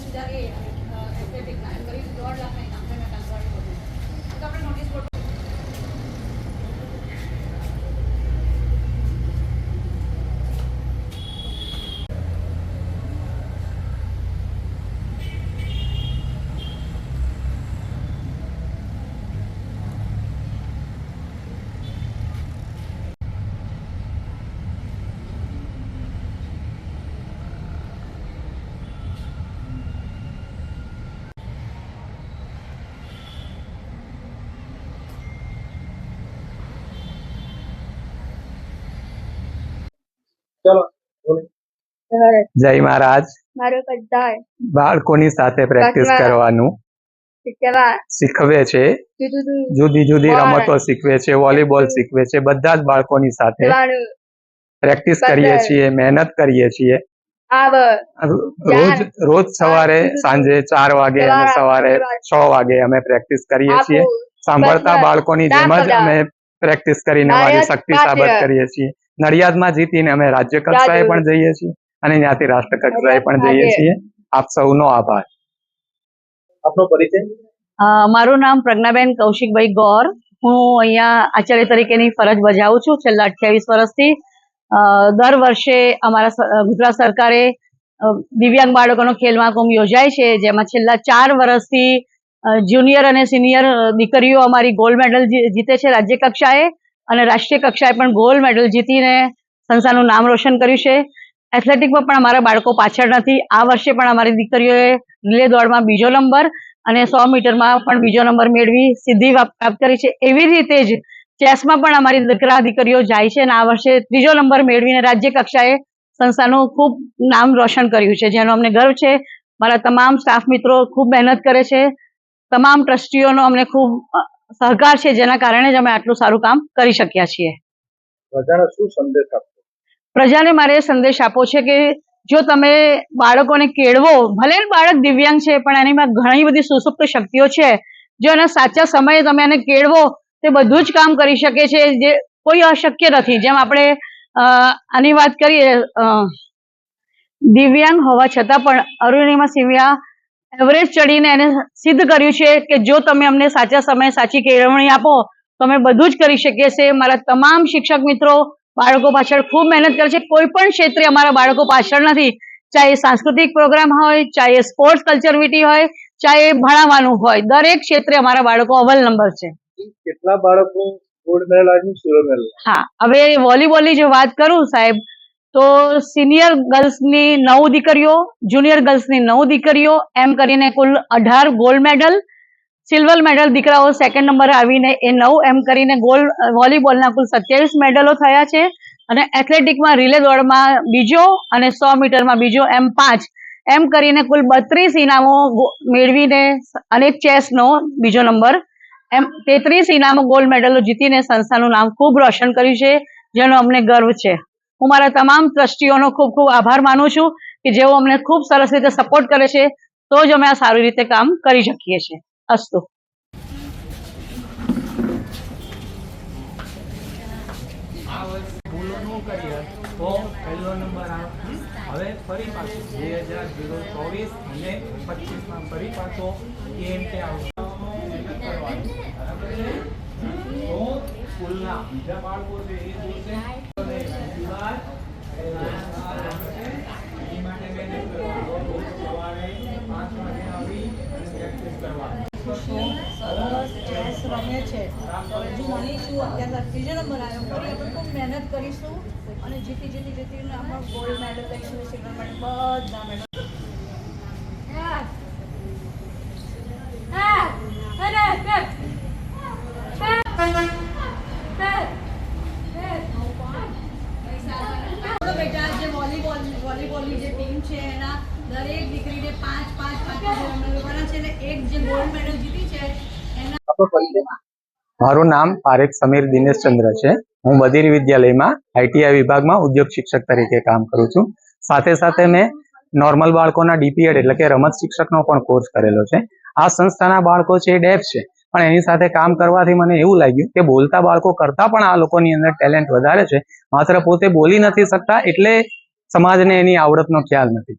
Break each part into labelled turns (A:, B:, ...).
A: સત્યાવીસ એથ્લેટિક એ એથ્લેટિકના એમ કરી દોઢ લાખના ઇનામ મેં કાંકવાડી બધું તો આપણે નોટિસ બોર્ડ
B: ચલો
C: જય મહારાજ. બાળકોની સાથે પ્રેક્ટિસ કરવાનું.
D: શીખવે
C: છે.
D: જુદું જુદું
C: રમતો શીખવે છે વોલીબોલ શીખવે છે બધા જ બાળકોની સાથે પ્રેક્ટિસ કરીએ છીએ મહેનત કરીએ છીએ. રોજ રોજ સવારે સાંજે ચાર વાગે અને
D: સવારે.
C: છ વાગે અમે પ્રેક્ટિસ કરીએ છીએ. સાંભળતા બાળકોની જેમ જ અમે પ્રેક્ટિસ કરીને અમારી શક્તિ
D: સાથે.
C: સાબત કરીએ છીએ. નડિયાદમાં જીતીને અમે રાજ્ય કક્ષાએ પણ જઈએ છીએ અને ત્યાંથી રાષ્ટ્ર કક્ષાએ પણ જઈએ છીએ. આપ સૌનો આભાર.
B: આપનો પરિચય?
E: મારું નામ પ્રજ્ઞાબેન કૌશિકભાઈ ગોર. હું અહીંયા આચાર્ય તરીકેની ફરજ બજાવું છું છેલ્લા અઠ્યાવીસ વર્ષથી. અ, દર વર્ષે અમારા ગુજરાત સરકારે દિવ્યાંગ બાળકોનો ખેલ મહાકુંભ યોજાય છે જેમાં છેલ્લા ચાર વર્ષથી જુનિયર અને સિનિયર દીકરીઓ અમારી ગોલ્ડ મેડલ જીતે છે રાજ્ય કક્ષાએ. અને રાષ્ટ્રીય કક્ષાએ પણ ગોલ્ડ મેડલ જીતીને સંસ્થાનું નામ રોશન કર્યું છે. એથ્લેટિકમાં પણ અમારા બાળકો પાછળ નથી. આ વર્ષે પણ અમારી દીકરીઓએ રિલે દોડમાં બીજો નંબર અને સો મીટરમાં પણ બીજો નંબર મેળવી સિદ્ધિ પ્રાપ્ત કરી છે. એવી રીતે જ ચેસમાં પણ અમારી દીકરા દીકરીઓ જાય છે અને આ વર્ષે ત્રીજો નંબર મેળવીને રાજ્ય કક્ષાએ સંસ્થાનું ખૂબ નામ રોશન કર્યું છે, જેનો અમને ગર્વ છે. મારા તમામ સ્ટાફ મિત્રો ખૂબ મહેનત કરે છે. તમામ ટ્રસ્ટીઓનો અમને ખૂબ સહકાર છે જેના કારણે જ અમે આટલું સારું કામ કરી શક્યા છીએ.
B: પ્રજાને શું સંદેશ આપશો
E: પ્રજાને મારે સંદેશ આપો છે કે જો તમે બાળકોને કેળવો ભલે બાળક દિવ્યાંગ છે પણ એનીમાં ઘણી બધી સુસુપ્ત શક્તિઓ છે. જો એના સાચા સમયે તમે એને કેળવો તે બધું જ કામ કરી શકે છે જે કોઈ અશક્ય નથી. જેમ આપણે આની વાત કરીએ દિવ્યાંગ હોવા છતાં પણ અરુણિમા સિવિયા એવરેજ ચડીને એને સિદ્ધ કર્યું છે કે જો તમે અમને સાચા સમયે સાચી કેળવણી આપો તો અમે બધું જ કરી શકીએ છીએ. મારા તમામ શિક્ષક મિત્રો બાળકો પાછળ ખૂબ મહેનત કરે છે. કોઈ પણ ક્ષેત્રે અમારા બાળકો પાછળ નથી. ચાહે સાંસ્કૃતિક પ્રોગ્રામ હોય ચાહે સ્પોર્ટ્સ કલ્ચરવિટી હોય ચાહે ભણાવવાનું હોય દરેક ક્ષેત્રે અમારા બાળકો અવ્વલ નંબર છે.
B: કેટલા બાળકો ગોલ્ડ મેડલ આવ્યું મેડલ
E: હા હવે વોલીબોલની જો વાત કરું સાહેબ તો સિનિયર ગર્લ્સની નવ દીકરીઓ જુનિયર ગર્લ્સની નવ દીકરીઓ, એમ કરીને કુલ અઢાર ગોલ્ડ મેડલ સિલ્વર મેડલ દીકરાઓ સેકન્ડ નંબરે આવીને એ નવ, એમ કરીને ગોલ્ડ વોલીબોલના કુલ સત્યાવીસ મેડલો થયા છે. અને એથ્લેટિકમાં રિલે દોડમાં બીજો અને સો મીટરમાં બીજો, એમ પાંચ. એમ કરીને કુલ બત્રીસ ઇનામો મેળવીને અને ચેસનો બીજો નંબર એમ તેત્રીસ ઇનામો ગોલ્ડ મેડલો જીતીને સંસ્થાનું નામ ખૂબ રોશન કર્યું છે, જેનો અમને ગર્વ છે. હું મારા તમામ ટ્રસ્ટીઓનો ખૂબ ખૂબ આભાર માનું છું કે જેઓ અમને ખૂબ સરસ રીતે સપોર્ટ કરે છે તો જ અમે આ સારી રીતે કામ કરી શકીએ છીએ. અસ્તુ.
F: તો પહેલો નંબર આવે હવે ફરી પાછું. બે હજાર જીરો ચોવીસ અને પચીસમાં ફરી પાછો એમ કે આવશે સ્કૂલના બીજા બાળકો છે એ જોશે કરવાની.
A: સરસ રમે છે હવે જો ભણીશું અત્યારે ત્રીજો નંબર આવ્યો ફરી આપણે ખૂબ મહેનત કરીશું અને જીતી જીતી જીતીને આપણે ગોલ્ડ મેડલ લઈશું સિલ્વર મેડલ બધા મેડલ બેટા જે વોલીબોલ વોલીબોલની જે ટીમ છે એના દરેક દીકરીને પાંચ પાંચ પાંચ મેડલ છે અને એક જે ગોલ્ડ મેડલ જીતી છે
C: મારું નામ પારેખ સમીર દિનેશચંદ્ર છે. હું બધીર વિદ્યાલયમાં આઈટીઆઈ વિભાગમાં ઉદ્યોગ શિક્ષક તરીકે કામ કરું છું. સાથે સાથે મેં નોર્મલ બાળકોના ડીપીએડ એટલે કે રમત શિક્ષકનો પણ કોર્સ કરેલો છે. આ સંસ્થાના બાળકો છે એ ડેફ છે. પણ એની સાથે કામ કરવાથી મને એવું લાગ્યું કે બોલતા બાળકો કરતાં પણ આ લોકોની અંદર ટેલેન્ટ વધારે છે. માત્ર પોતે બોલી નથી શકતા એટલે સમાજને એની આવડતનો ખ્યાલ નથી.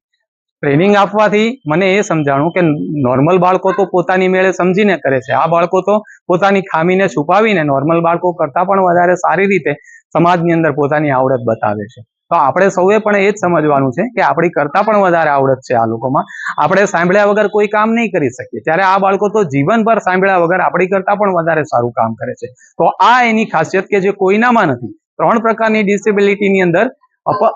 C: ટ્રેનિંગ આપવાથી મને એ સમજાણું કે નોર્મલ બાળકો તો પોતાની મેળે સમજીને કરે છે. આ બાળકો તો પોતાની ખામીને છુપાવીને નોર્મલ બાળકો કરતા પણ વધારે સારી રીતે સમાજની અંદર પોતાની આવડત બતાવે છે. તો આપણે સૌએ પણ એ જ સમજવાનું છે કે આપણી કરતાં પણ વધારે આવડત છે આ લોકોમાં. આપણે સાંભળ્યા વગર કોઈ કામ નહીં કરી શકીએ. ત્યારે આ બાળકો તો જીવનભર સાંભળ્યા વગર આપણી કરતા પણ વધારે સારું કામ કરે છે. તો આ એની ખાસિયત કે જે કોઈનામાં નથી. ત્રણ પ્રકારની ડિસેબિલિટીની અંદર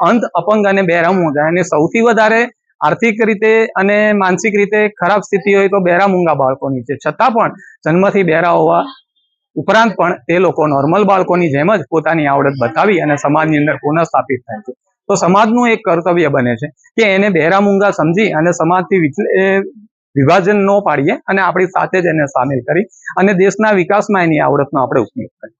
C: અંધ અપંગ અને બહેરામૂંગા અને સૌથી વધારે આર્થિક રીતે અને માનસિક રીતે ખરાબ સ્થિતિ હોય તો બહેરામૂંગા બાળકોની છે. છતાં પણ જન્મથી બહેરા હોવા ઉપરાંત પણ તે લોકો નોર્મલ બાળકોની જેમ જ પોતાની આવડત બતાવી અને સમાજની અંદર પુનઃ સ્થાપિત થાય છે. તો સમાજનું એક કર્તવ્ય બને છે કે એને બહેરામૂંગા સમજી અને સમાજથી વિભાજન ન પાડીએ અને આપણી સાથે જ એને સામેલ કરી અને દેશના વિકાસમાં એની આવડતનો આપણે ઉપયોગ કરીએ.